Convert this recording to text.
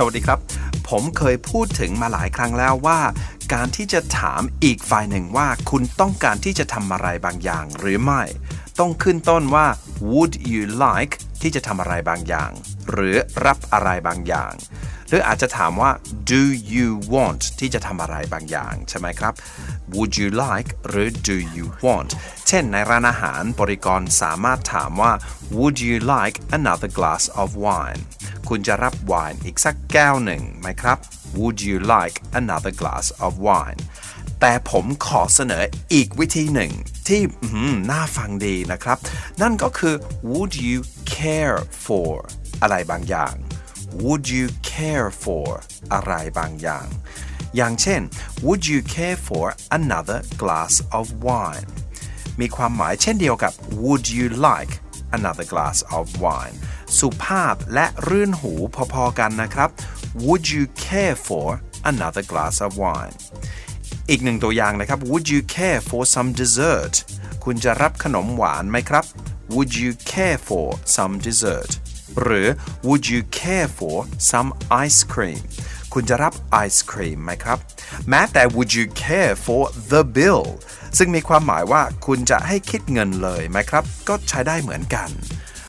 สวัสดีครับ ผมเคยพูดถึงมาหลายครั้งแล้วว่า การที่จะถามอีกฝ่ายหนึ่งว่าคุณต้องการที่จะทำอะไรบางอย่างหรือไม่ ต้องขึ้นต้นว่า would you like ที่จะทำอะไรบางอย่าง หรือรับอะไรบางอย่าง หรืออาจจะถามว่า do you want ที่จะทำอะไรบางอย่าง ใช่ไหมครับ would you like หรือ do you want เช่นในร้านอาหารบริกรสามารถถามว่า would you like another glass of wine คุณจะรับไวน์อีกสักแก้วหนึ่งไหมครับ would you like another glass of wine แต่ผมขอเสนออีกวิธีหนึ่งที่หือน่าฟังดีนะครับ นั่นก็คือ would you care for อะไรบางอย่าง would you care for อะไรบางอย่าง อย่างเช่น would you care for another glass of wine มีความหมายเช่นเดียวกับ would you like another glass of wine สุภาพและรื่นหูพอๆกันนะครับ would you care for another glass of wine อีกหนึ่งตัวอย่างนะครับ would you care for some dessert คุณจะรับขนมหวานไหมครับ would you care for some dessert หรือ would you care for some ice cream คุณจะรับไอศครีมไหมครับ แม้แต่ would you care for the bill ซึ่งมีความหมายว่าคุณจะให้คิดเงินเลยไหมครับ ก็ใช้ได้เหมือนกัน